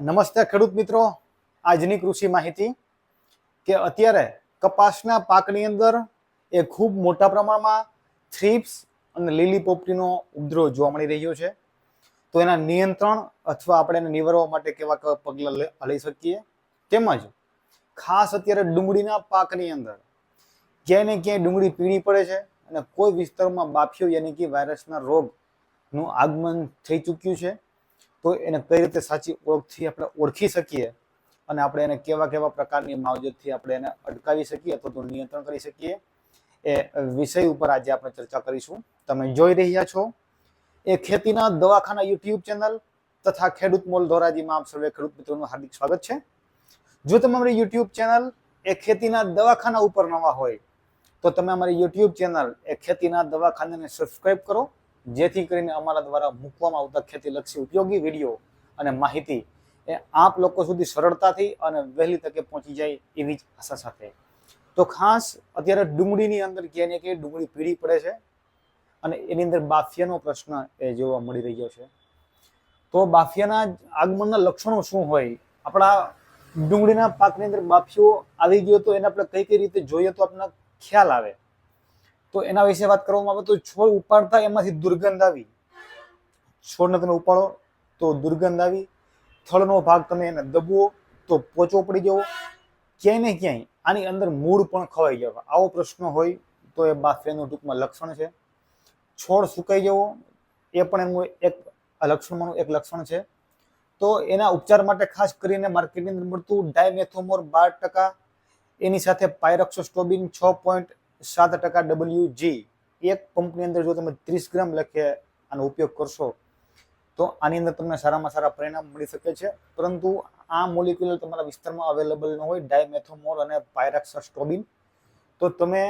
નમસ્તે ખેડૂત મિત્રો. આજની કૃષિ માહિતી કે અત્યારે કપાસના પાકની અંદર એ ખૂબ મોટા પ્રમાણમાં થ્રીપ્સ અને લીલી પોપટીનો ઉપદ્રવ જોવા મળી રહ્યો છે. તો એના નિયંત્રણ અથવા આપણે એને નિવારવા માટે કેવા કેવા પગલાં લઈ શકીએ? તેમજ ખાસ અત્યારે ડુંગળીના પાકની અંદર ક્યાંય ને ક્યાંય ડુંગળી પીળી પડે છે અને કોઈ વિસ્તારમાં બાફિયો યાની કે વાયરસના રોગનું આગમન થઈ ચૂક્યું છે. તો એને કઈ રીતે સાચી ઓળખથી આપણે ઓળખી શકીએ અને આપણે એને કેવા કેવા પ્રકારની માવજતથી આપણે એને અટકાવી શકીએ અથવા નિયંત્રણ કરી શકીએ, એ વિષય ઉપર આજે આપણે ચર્ચા કરીશું. તમે જોઈ રહ્યા છો એ ખેતીના દવાખાના યુટ્યુબ ચેનલ તથા ખેડૂત મોલ ધોરાજીમાં આપ સર્વે ખેડૂત મિત્રોનું હાર્દિક સ્વાગત છે. જો તમે અમારી યુટ્યુબ ચેનલ એ ખેતીના દવાખાના ઉપર નવા હોય, તો તમે અમારી યુટ્યુબ ચેનલ એ ખેતીના દવાખાનાને સબસ્ક્રાઇબ કરો જેથી કરીને અમારા દ્વારા મૂકવામાં આવતા ખેતીલક્ષી ઉપયોગી વીડિયો અને માહિતી એ આપ લોકો સુધી સરળતાથી અને વહેલી તકે પહોંચી જાય એવી જ આશા સાથે. તો ખાસ અત્યારે ડુંગળીની અંદર ક્યાંય કે ડુંગળી પીળી પડે છે અને એની અંદર બાફિયાનો પ્રશ્ન એ જોવા મળી રહ્યો છે. તો બાફિયાના આગમનના લક્ષણો શું હોય? આપણા ડુંગળીના પાકની અંદર બાફિયો આવી ગયો તો એને આપણે કઈ કઈ રીતે જોઈએ તો આપણને ખ્યાલ આવે. તો એના વિશે વાત કરવામાં આવે તો છોડ ઉપાડતા એમાંથી દુર્ગંધ આવી. છોડને તમે ઉપાડો તો દુર્ગંધ આવી. થળનો ભાગ તમે એને દબવો તો પોચો પડી જવો. ક્યાંય ને ક્યાંય આની અંદર મૂળ પણ ખવાઈ જવા. આવો પ્રશ્ન હોય તો એ બાફેનું ટૂંકમાં લક્ષણ છે. છોડ સુકાઈ જવો એ પણ એનું એક લક્ષણમાંનું એક લક્ષણ છે. તો એના ઉપચાર માટે ખાસ કરીને માર્કેટની અંદર મળતું ડાયમેથોમોર બાર ટકા, એની સાથે પાયરક્સોસ્ટોબિન છ પોઈન્ટ સાત ટકા ડબલ્યુ જી એક પંપની અંદર જો તમે ત્રીસ ગ્રામ લખે આનો ઉપયોગ કરશો, તો આની અંદર તમને સારામાં સારા પરિણામ મળી શકે છે. પરંતુ આ મોલિક્યુલર તમારા વિસ્તારમાં અવેલેબલ ન હોય ડાયમેથોમોલ અને પાયરાક્સાસ્ટોબિન તો તમે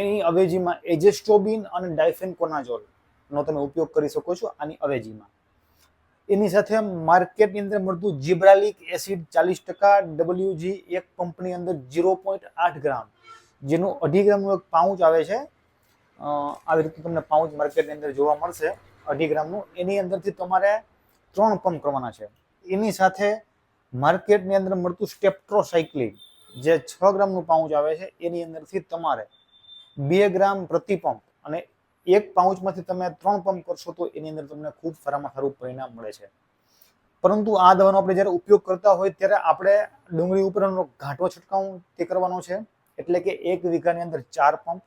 એની અવેજીમાં એજેસ્ટોબિન અને ડાયફેનકોનાઝોલ નો તમે ઉપયોગ કરી શકો છો આની અવેજીમાં. એની સાથે માર્કેટની અંદર મળતું જીબ્રાલિક એસિડ ચાલીસ ટકા ડબલ્યુજી એક પંપની અંદર ઝીરો પોઈન્ટ આઠ ગ્રામ. જેનું અઢી ગ્રામનું એક પાઉચ આવે છે આવી રીતે તમને પાઉચ માર્કેટની અંદર જોવા મળશે. અઢી ગ્રામનું. એની અંદરથી તમારે ત્રણ પંપ કરવાના છે. એની સાથે માર્કેટની અંદર મળતું સ્ટેપ્ટ્રોસાયક્લિન, જે છ ગ્રામનું પાઉચ આવે છે, એની અંદરથી તમારે બે ગ્રામ પ્રતિ પંપ અને એક પાઉચમાંથી તમે ત્રણ પંપ કરશો તો એની અંદર તમને ખૂબ સારામાં સારું પરિણામ મળે છે. પરંતુ આ દવાનો આપણે જ્યારે ઉપયોગ કરતા હોય ત્યારે આપણે ડુંગળી ઉપરનો ઘાટો છંટકાવ તે કરવાનો છે. એટલે કે એક વીઘાની અંદર ચાર પંપ.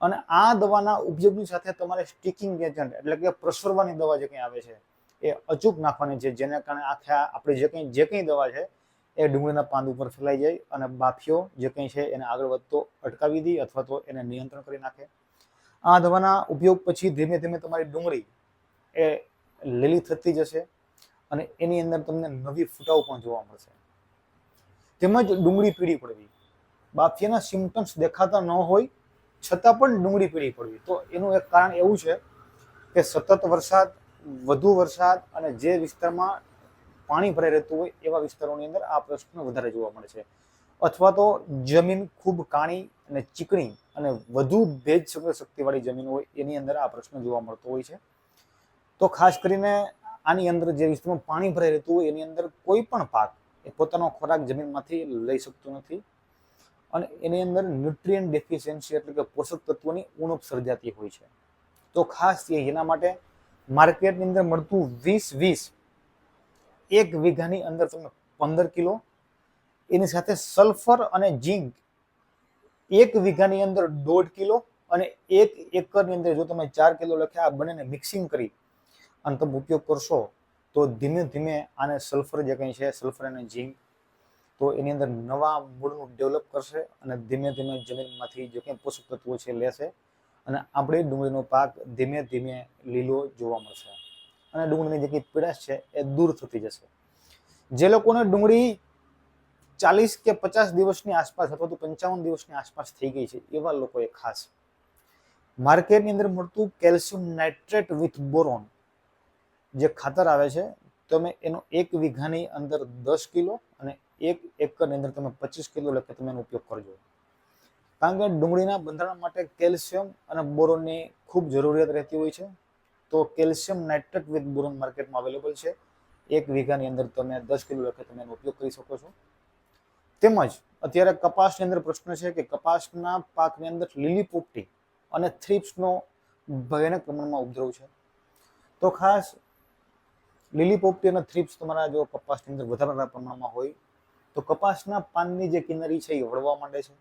અને આ દવાના ઉપયોગની સાથે તમારે સ્ટીકિંગ એજન્ટ, એટલે કે પ્રસરવાની દવા જે કંઈ આવે છે, એ અચૂક નાખવાની છે. જેને કારણે આખા આપણી જે કંઈ જે કંઈ દવા છે, એ ડુંગળીના પાંદ ઉપર ફેલાઈ જાય અને બાફિયો જે કંઈ છે એને આગળ વધતો અટકાવી દે અથવા તો એને નિયંત્રણ કરી નાખે. આ દવાના ઉપયોગ પછી ધીમે ધીમે તમારી ડુંગળી એ લીલી થતી જશે અને એની અંદર તમને નવી ફૂટાઓ પણ જોવા મળશે. તેમજ ડુંગળી પીળી પડવી. બાફિયાના સિમ્ટમ્સ દેખાતા ન હોય, છતાં પણ ડુંગળી પીળી પડવી. તો એનું એક કારણ એવું છે કે સતત વરસાદ, વધુ વરસાદ અને જે વિસ્તારમાં પાણી ભરાઈ રહેતું હોય, એવા વિસ્તારોની અંદર આ પ્રશ્ન વધારે જોવા મળે છે. અથવા તો જમીન ખૂબ કાણી અને ચીકણી અને વધુ ભેજ સંગ્રહ શક્તિવાળી જમીન હોય, એની અંદર આ પ્રશ્ન જોવા મળતો હોય છે. તો ખાસ કરીને આની અંદર જે વિસ્તારમાં પાણી ભરાઈ રહેતું હોય, એની અંદર કોઈ પણ પાક એ પોતાનો ખોરાક જમીનમાંથી લઈ શકતો નથી. અને એની અંદર ન્યુટ્રિયન ડેફિશિયન્સી એટલે કે પોષક તત્વોની ઉણપ સર્જાતી હોય છે. તો ખાસ એ એના માટે માર્કેટની અંદર મળતું વીસ વીસ એક વીઘાની અંદર તમે પંદર કિલો, એની સાથે સલ્ફર અને ઝીંક એક વીઘાની અંદર દોઢ કિલો અને એક એકરની અંદર જો તમે ચાર કિલો લખ્યા, આ બંનેને મિક્સિંગ કરી અને તમે ઉપયોગ કરશો તો ધીમે ધીમે આને સલ્ફર જે કંઈ છે સલ્ફર અને ઝીંક તો એની અંદર નવા મૂળનું ડેવલપ કરશે અને ધીમે ધીમે જમીનમાંથી જે કંઈ પોષક તત્વો છે લેશે અને આપણે ડુંગળીનો પાક ધીમે ધીમે લીલો જોવા મળશે. અને ડુંગળીની જે કંઈ પીડાશ છે એ દૂર થતી જશે. જે લોકોને ડુંગળી ચાલીસ કે પચાસ દિવસની આસપાસ અથવા તો પંચાવન દિવસની આસપાસ થઈ ગઈ છે, એવા લોકોએ ખાસ. માર્કેટની અંદર મળતું કેલ્શિયમ નાઇટ્રેટ વિથ બોરોન જે ખાતર આવે છે તમે એનો એક વીઘાની અંદર દસ કિલો અને એક એકરની અંદર તમે પચીસ કિલો લખે તમે એનો ઉપયોગ કરજો. કારણ કે ડુંગળીના બંધારણ માટે કેલ્શિયમ અને બોરોનની ખૂબ જરૂરિયાત રહેતી હોય છે. તો કેલ્શિયમ નાઇટ્રેટ વિથ બોરોન માર્કેટમાં અવેલેબલ છે. એક વીઘાની અંદર તમે દસ કિલો લખે તમે એનો ઉપયોગ કરી શકો છો. તેમજ અત્યારે કપાસની અંદર પ્રશ્ન છે કે કપાસના પાકની અંદર લીલી પોપટી અને થ્રીપ્સનો ભયાનક પ્રમાણમાં ઉપદ્રવ છે. તો ખાસ લીલી પોપટી અને થ્રીપ્સ તમારા જો કપાસની અંદર વધારે પ્રમાણમાં હોય, તો કપાસના પાનની જે કિનારી છે એ વળવા માંડે છે.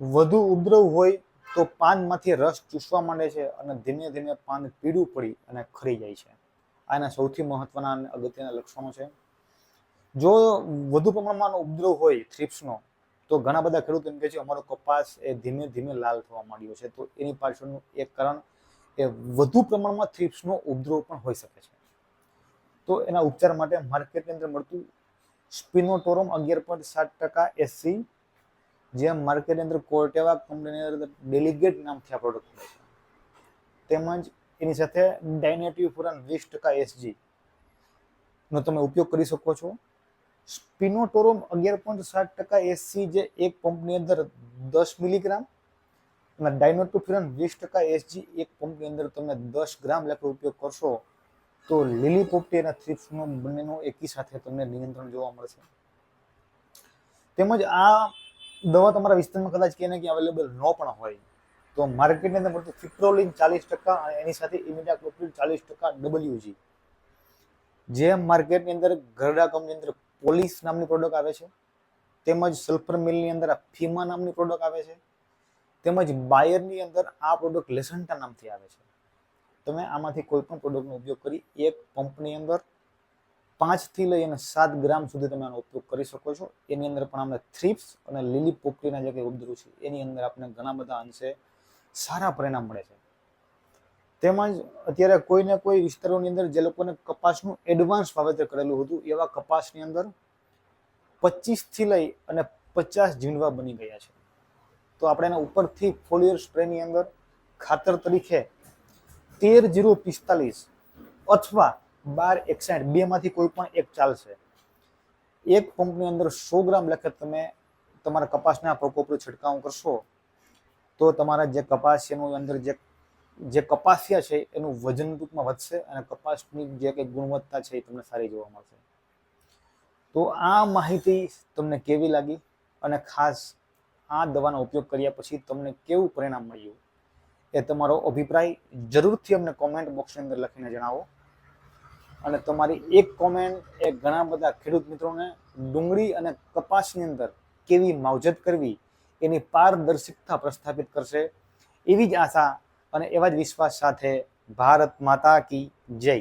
વધુ ઉપદ્રવ હોય તો પાનમાંથી રસ ચૂસવા માંડે છે અને ધીમે ધીમે પાન પીળું પડી અને ખરી જાય છે. આના સૌથી મહત્વના અને અગત્યના લક્ષણો છે. જો વધુ પ્રમાણમાં ઉપદ્રવ હોય થ્રિપ્સનો, તો ઘણા બધા ખેડૂતો એમ કહે છે, અમારો કપાસ એ ધીમે ધીમે લાલ થવા માંડ્યો છે. તો એની પાછળનું એક કારણ, એ વધુ પ્રમાણમાં થ્રિપ્સનો ઉપદ્રવ પણ હોઈ શકે છે. તો એના ઉપચાર માટે માર્કેટની અંદર મળતું સ્પિનોટોરમ અગિયાર પોઈન્ટ સાત ટકા એસસી જે માર્કેટની અંદર કોર્ટેવા કંપનીની અંદર ડેલિગેટ નામથી આ પ્રોડક્ટ મળે છે. તેમજ એની સાથે ડાયનેટિવ ફુરાન વીસ ટકા એસજી નો તમે ઉપયોગ કરી શકો છો. સ્પિનોટોરોમ અગિયાર પોઈન્ટ સાત ટકા એસસી જે એક પંપની અંદર દસ મિલીગ્રામ અને ડાયનોટોફિરન વીસ ટકા એસજી એક પંપની અંદર તમે દસ ગ્રામ લેખે ઉપયોગ કરશો તો લીલી પોપટી અને થ્રિપ્સનો બંનેનો એકી સાથે તમને નિયંત્રણ જોવા મળશે. તેમજ આ દવા તમારા વિસ્તારમાં કદાચ કે ક્યાં અવેલેબલ ન પણ હોય, તો માર્કેટની અંદર મળતું ફિપ્રોલિન ચાલીસ ટકા અને એની સાથે ઇમિડાક્લોપ્રિલ ચાલીસ ટકા ડબલ્યુજી. જે માર્કેટની અંદર ગરડા કંપની અંદર પોલીસ નામની પ્રોડક્ટ આવે છે, તેમજ સલ્ફર મિલની અંદર આ ફીમા નામની પ્રોડક્ટ આવે છે, તેમજ બાયરની અંદર આ પ્રોડક્ટ લેસન્ટા નામથી આવે છે. તમે આમાંથી કોઈ પણ પ્રોડક્ટનો ઉપયોગ કરી એક પંપની અંદર પાંચથી લઈ અને સાત ગ્રામ સુધી તમે આનો ઉપયોગ કરી શકો છો. એની અંદર પણ આપણે થ્રીપ્સ અને લીલી પોપટીના જે કંઈ ઉપદ્રવ છે, એની અંદર આપણે ઘણા બધા અંશે સારા પરિણામ મળે છે. તેમજ અત્યારે કોઈને કોઈ વિસ્તારોની અંદર જે લોકોને કપાસનું એડવાન્સ વાવેતર કરેલું હતું, એવા કપાસની અંદર પચીસથી લઈ અને પચાસ ઝીંડવા બની ગયા છે. તો આપણે એના ઉપરથી ફોલિયર સ્પ્રેની અંદર ખાતર તરીકે તેર જીરો પિસ્તાલીસ અથવા બાર એકસાઠ, બેમાંથી કોઈ પણ એક ચાલશે. એક પંપની અંદર સો ગ્રામ લખત તમે તમારા કપાસના પ્રકોપ પર છંટકાવ કરશો, તો તમારા જે કપાસ એનું અંદર જે જે કપાસિયા છે એનું વજન ટૂંકમાં વધશે અને કપાસની જે કંઈ ગુણવત્તા છે એ તમને સારી જોવા મળશે. તો આ માહિતી તમને કેવી લાગી? અને ખાસ આ દવાનો ઉપયોગ કર્યા પછી તમને કેવું પરિણામ મળ્યું? એ તમારો અભિપ્રાય જરૂરથી અમને કોમેન્ટ બોક્સની અંદર લખીને જણાવો. અને તમારી એક કોમેન્ટ એ ઘણા બધા ખેડૂત મિત્રોને ડુંગળી અને કપાસની અંદર કેવી માવજત કરવી એની પારદર્શિકતા પ્રસ્થાપિત કરશે. એવી જ આશા અને એવા જ વિશ્વાસ સાથે ભારત માતા કી જય.